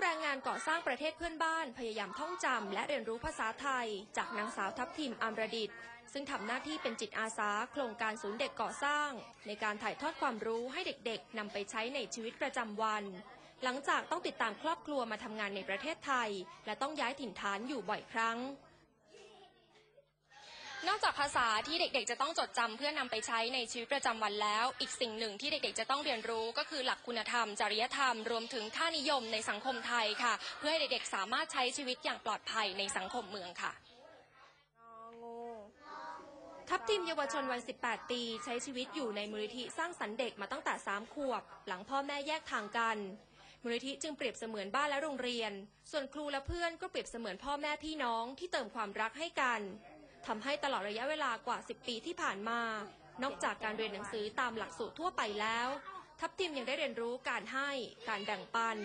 แรงงานก่อสร้างประเทศเพื่อนบ้าน พยายามท่องจำและเรียนรู้ภาษาไทย จากนางสาวทัพทิมอามรดิต ซึ่งทำหน้าที่เป็นจิตอาสาโครงการศูนย์เด็กก่อสร้าง ในการถ่ายทอดความรู้ให้เด็กๆนำไปใช้ในชีวิตประจำวัน หลังจากต้องติดตามครอบครัวมาทำงานในประเทศไทย และต้องย้ายถิ่นฐานอยู่บ่อยครั้ง อกจากภาษาที่เด็กๆ จะต้องจดจำเพื่อนำไปใช้ในชีวิตประจำวันแล้ว อีกสิ่งหนึ่งที่เด็กๆ จะต้องเรียนรู้ก็คือหลักคุณธรรม จริยธรรม รวมถึงค่านิยมในสังคมไทยค่ะ เพื่อให้เด็กๆ สามารถใช้ชีวิตอย่างปลอดภัยในสังคมเมืองค่ะทัพทีมเยาวชนวัย 18 ปี ใช้ชีวิตอยู่ในมูลนิธิสร้างสรรค์เด็กมาตั้งแต่ 3 ขวบ หลังพ่อแม่แยกทางกันมูลนิธิจึงเปรียบเสมือนบ้านและโรงเรียน ส่วนครูและเพื่อนก็เปรียบเสมือนพ่อแม่พี่น้องที่เติมความรักให้กัน ทำให้ตลอดระยะเวลากว่า 10 ปีที่ผ่านมา นอกจากการเรียนหนังสือตามหลักสูตรทั่วไปแล้ว ทัพทีมยังได้เรียนรู้การให้ การแบ่งปัน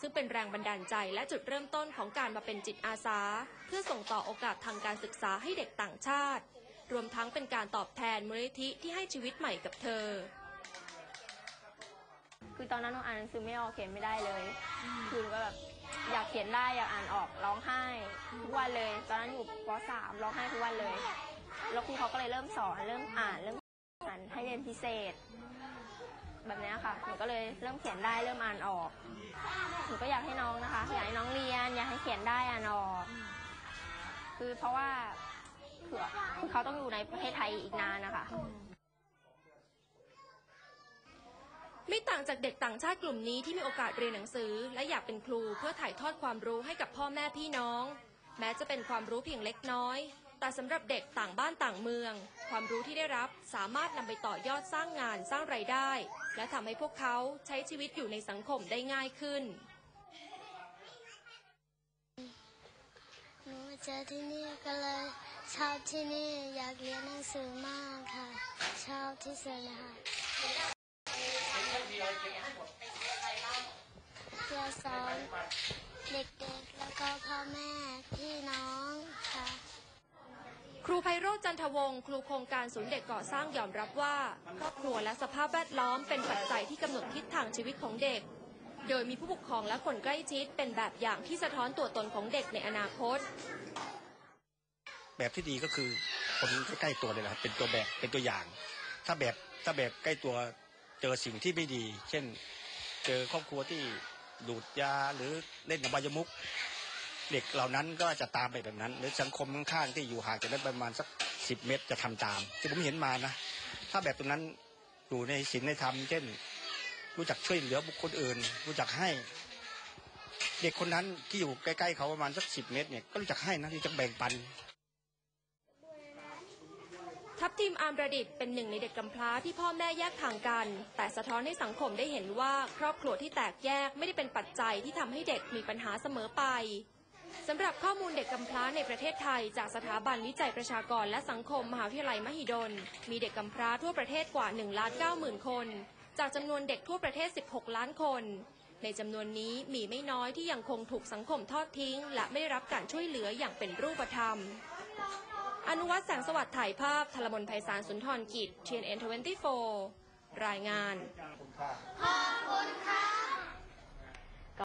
ซึ่งเป็นแรงบันดาลใจและจุดเริ่มต้นของการมาเป็นจิตอาสา เพื่อส่งต่อโอกาสทางการศึกษาให้เด็กต่างชาติ รวมทั้งเป็นการตอบแทนมูลนิธิที่ให้ชีวิตใหม่กับเธอคือตอนนั้นหนูอ่านหนังสือไม่ออกเขียนไม่ได้เลย คือหนูก็แบบ อยากเขียนได้อยากอ่านออกร้องไห้ทุกวันเลย ตอนนั้นอยู่ป .3 ร้องไห้ทุกวันเลย แล้วครูเขาก็เลยเริ่มสอนเริ่มอ่านเริ่มอ่านให้เรียนพิเศษ แบบนี้ค่ะหนูก็เลยเริ่มเขียนได้เริ่มอ่านออกหนูก็อยากให้น้องนะคะอยากให้น้องเรียน อยากให้เขียนได้อ่านออก คือเพราะว่าคือเขาต้องอยู่ในประเทศไทยอีกนานนะคะ ไม่ต่างจากเด็กต่างชาติกลุ่มนี้ที่มีโอกาสเรียนหนังสือ และอยากเป็นครูเพื่อถ่ายทอดความรู้ให้กับพ่อแม่พี่น้อง แม้จะเป็นความรู้เพียงเล็กน้อย แต่สำหรับเด็กต่างบ้านต่างเมือง ความรู้ที่ได้รับสามารถนำไปต่อยอดสร้างงานสร้างไรายได้ และทำให้พวกเขาใช้ชีวิตอยู่ในสังคมได้ง่ายขึ้น หนูมาเจอที่นี่ก็เลยชอบที่นี่อยากเรียนหนังสือมากค่ะ ชอบที่สุดเลยค่ะเพื่อสอนเด็กๆ แล้วก็พ่อแม่พี่น้องค่ะ ครูไพโรจน์จันทวงศ์ครูโครงการศูนย์เด็กก่อสร้างยอมรับว่าครอบครัวและสภาพแวดล้อมเป็นปัจจัยที่กำหนดทิศทางชีวิตของเด็ก โดยมีผู้ปกครองและคนใกล้ชิดเป็นแบบอย่างที่สะท้อนตัวตนของเด็กในอนาคต แบบที่ดีก็คือคนใกล้ๆตัวเลยนะครับเป็นตัวแบบเป็นตัวอย่าง ถ้าแบบถ้าแบบใกล้ตัวเจอสิ่งที่ไม่ดี เช่น เจอครอบครัวที่ดูดยาหรือเล่นอบายมุก เด็กเหล่านั้นก็จะตามไปแบบนั้น หรือสังคมข้างๆที่อยู่ห่างจากนั้นประมาณสักสิบเมตรจะทำตาม ที่ผมเห็นมานะ ถ้าแบบตรงนั้นอยู่ในศีลในธรรมเช่น รู้จักช่วยเหลือบุคคลอื่น รู้จักให้ เด็กคนนั้นที่อยู่ใกล้ๆเขาประมาณสักสิบเมตรเนี่ยก็รู้จักให้นะรู้จักแบ่งปันทัพทีมอาร์มประดิษฐ์เป็นหนึ่งในเด็กกำพร้าที่พ่อแม่แยกทางกัน แต่สะท้อนให้สังคมได้เห็นว่า ครอบครัวที่แตกแยกไม่ได้เป็นปัจจัยที่ทำให้เด็กมีปัญหาเสมอไป สำหรับข้อมูลเด็กกำพร้าในประเทศไทย จากสถาบันวิจัยประชากรและสังคมมหาวิทยาลัยมหิดล มีเด็กกำพร้าทั่วประเทศกว่า1ล้าน9หมื่นคน จากจำนวนเด็กทั่วประเทศ 16 ล้านคน ในจำนวนนี้มีไม่น้อยที่ยังคงถูกสังคมทอดทิ้ง และไม่ได้รับการช่วยเหลืออย่างเป็นรูปธรรม อนุวัฒน์แสงสวัสดิ์ถ่ายภาพธลมนไพศาลสุนทรกิจ TNN 24 รายงาน ขอบคุณค่ะ